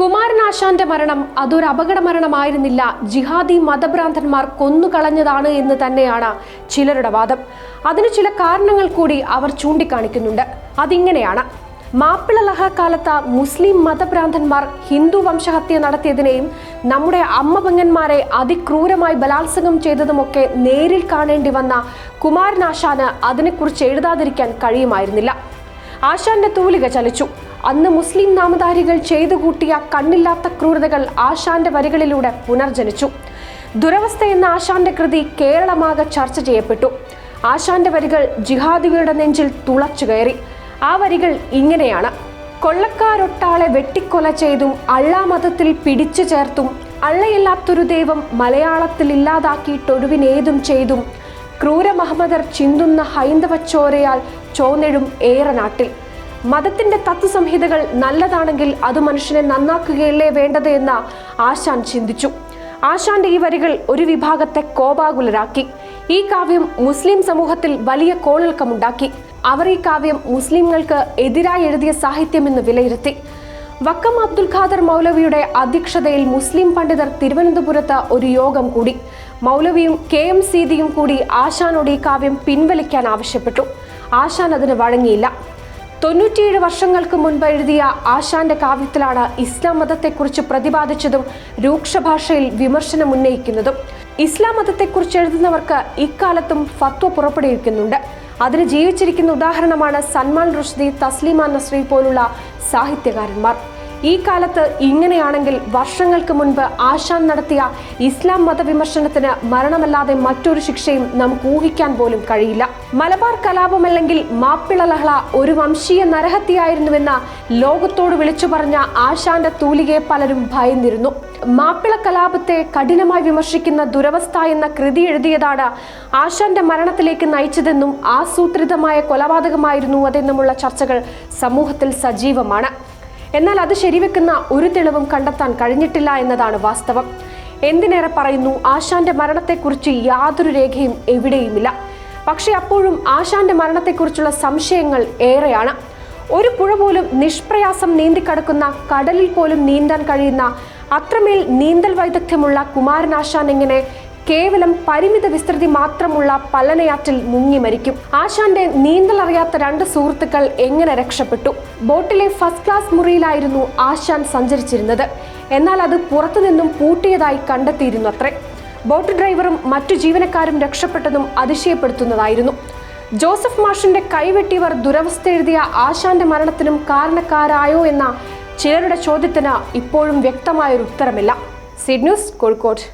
കുമാരനാശാന്റെ മരണം അതൊരു അപകട മരണമായിരുന്നില്ല. ജിഹാദി മതഭ്രാന്തന്മാർ കൊന്നുകളഞ്ഞതാണ് എന്ന് തന്നെയാണ് ചിലരുടെ വാദം. അതിന് ചില കാരണങ്ങൾ കൂടി അവർ ചൂണ്ടിക്കാണിക്കുന്നുണ്ട്. അതിങ്ങനെയാണ്. മാപ്പിള ലഹക്കാലത്ത് മുസ്ലിം മതഭ്രാന്തന്മാർ ഹിന്ദു വംശഹത്യ നടത്തിയതിനെയും നമ്മുടെ അമ്മപങ്ങന്മാരെ അതിക്രൂരമായി ബലാത്സംഗം ചെയ്തതുമൊക്കെ നേരിൽ കാണേണ്ടി വന്ന കുമാരനാശാന് അതിനെക്കുറിച്ച് എഴുതാതിരിക്കാൻ കഴിയുമായിരുന്നില്ല. ആശാന്റെ തൂലിക ചലിച്ചു. അന്ന് മുസ്ലിം നാമധാരികൾ ചെയ്തു കൂട്ടിയ കണ്ണില്ലാത്ത ക്രൂരതകൾ ആശാന്റെ വരികളിലൂടെ പുനർജനിച്ചു. ദുരവസ്ഥ എന്ന ആശാന്റെ കൃതി കേരളമാകെ ചർച്ച ചെയ്യപ്പെട്ടു. ആശാന്റെ വരികൾ ജിഹാദികളുടെ നെഞ്ചിൽ തുളച്ചു കയറി. ആ വരികൾ ഇങ്ങനെയാണ്. കൊള്ളക്കാരൊട്ടാളെ വെട്ടിക്കൊല ചെയ്തും അള്ളാമതത്തിൽ പിടിച്ചു ചേർത്തും അള്ളയില്ലാത്തൊരു ദൈവം മലയാളത്തിൽ ഇല്ലാതാക്കിയിട്ടൊടുവിനേതും ചെയ്തും ക്രൂര മഹമ്മദർ ചിന്തുന്ന ഹൈന്ദവച്ചോരയാൽ ചോന്നെഴും ഏറെ നാട്ടിൽ. മതത്തിന്റെ തത്വസംഹിതകൾ നല്ലതാണെങ്കിൽ അത് മനുഷ്യനെ നന്നാക്കുകയല്ലേ വേണ്ടത് എന്ന ആശാൻ ചിന്തിച്ചു. ആശാന്റെ ഈ വരികൾ ഒരു വിഭാഗത്തെ കോപാകുലരാക്കി. ഈ കാവ്യം മുസ്ലിം സമൂഹത്തിൽ വലിയ കോളിളക്കമുണ്ടാക്കി. അവർ ഈ കാവ്യം മുസ്ലിങ്ങൾക്ക് എതിരായി എഴുതിയ സാഹിത്യമെന്ന് വിലയിരുത്തി. വക്കം അബ്ദുൽ ഖാദർ മൗലവിയുടെ അധ്യക്ഷതയിൽ മുസ്ലിം പണ്ഡിതർ തിരുവനന്തപുരത്ത് ഒരു യോഗം കൂടി. മൗലവിയും കെ എം സീതിയും കൂടി ആശാനോട് ഈ കാവ്യം പിൻവലിക്കാൻ ആവശ്യപ്പെട്ടു. ആശാൻ അതിന് വഴങ്ങിയില്ല. തൊണ്ണൂറ്റിയേഴ് വർഷങ്ങൾക്ക് മുൻപ് എഴുതിയ ആശാന്റെ കാവ്യത്തിലാണ് ഇസ്ലാം മതത്തെക്കുറിച്ച് പ്രതിപാദിച്ചതും രൂക്ഷഭാഷയിൽ വിമർശനം ഉന്നയിക്കുന്നതും. ഇസ്ലാം മതത്തെക്കുറിച്ച് എഴുതുന്നവർക്ക് ഇക്കാലത്തും ഫത്വ പുറപ്പെടുവിക്കുന്നുണ്ട്. അതിന് ജീവിച്ചിരിക്കുന്ന ഉദാഹരണമാണ് സൽമാൻ റുഷ്ദി തസ്ലിമ നസ്രി പോലുള്ള സാഹിത്യകാരന്മാർ. ഈ കാലത്ത് ഇങ്ങനെയാണെങ്കിൽ വർഷങ്ങൾക്ക് മുൻപ് ആശാൻ നടത്തിയ ഇസ്ലാം മതവിമർശനത്തിന് മരണമല്ലാതെ മറ്റൊരു ശിക്ഷയും നമുക്ക് ഊഹിക്കാൻ പോലും കഴിയില്ല. മലബാർ കലാപമല്ലെങ്കിൽ മാപ്പിള ലഹള ഒരു വംശീയ നരഹത്യയായിരുന്നുവെന്ന ലോകത്തോട് വിളിച്ചു പറഞ്ഞ ആശാന്റെ തൂലികയെ പലരും ഭയന്നിരുന്നു. മാപ്പിള കലാപത്തെ കഠിനമായി വിമർശിക്കുന്ന ദുരവസ്ഥ എന്ന കൃതി എഴുതിയതാണ് ആശാന്റെ മരണത്തിലേക്ക് നയിച്ചതെന്നും ആസൂത്രിതമായ കൊലപാതകമായിരുന്നു അതെന്നുമുള്ള ചർച്ചകൾ സമൂഹത്തിൽ സജീവമാണ്. എന്നാൽ അത് ശരിവെക്കുന്ന ഒരു തെളിവും കണ്ടെത്താൻ കഴിഞ്ഞിട്ടില്ല എന്നതാണ് വാസ്തവം. എന്തിനേറെ പറയുന്നു ആശാന്റെ മരണത്തെക്കുറിച്ച് യാതൊരു രേഖയും എവിടെയുമില്ല. പക്ഷെ അപ്പോഴും ആശാന്റെ മരണത്തെക്കുറിച്ചുള്ള സംശയങ്ങൾ ഏറെയാണ്. ഒരു പുഴ പോലും നിഷ്പ്രയാസം നീന്തിക്കടക്കുന്ന കടലിൽ പോലും നീന്താൻ കഴിയുന്ന അത്രമേൽ നീന്തൽ വൈദഗ്ധ്യമുള്ള കുമാരനാശാൻ എങ്ങനെ കേവലം പരിമിത വിസ്തൃതി മാത്രമുള്ള പല്ലനയാറ്റിൽ മുങ്ങി മരിക്കും. ആശാന്റെ നീന്തൽ അറിയാത്ത രണ്ട് സുഹൃത്തുക്കൾ എങ്ങനെ രക്ഷപ്പെട്ടു? ബോട്ടിലെ ഫസ്റ്റ് ക്ലാസ് മുറിയിലായിരുന്നു ആശാൻ സഞ്ചരിച്ചിരുന്നത്. എന്നാൽ അത് പുറത്തുനിന്നും പൂട്ടിയതായി കണ്ടെത്തിയിരുന്നു അത്രേ ബോട്ട് ഡ്രൈവറും മറ്റു ജീവനക്കാരും രക്ഷപ്പെട്ടതും അതിശയപ്പെടുത്തുന്നതായിരുന്നു. ജോസഫ് മാഷിന്റെ കൈവെട്ടിയവർ ദുരവസ്ഥ എഴുതിയ ആശാന്റെ മരണത്തിനും കാരണക്കാരായോ എന്ന ചിലരുടെ ചോദ്യത്തിന് ഇപ്പോഴും വ്യക്തമായൊരു ഉത്തരമില്ല സിഡ് ന്യൂസ് കോഴിക്കോട്.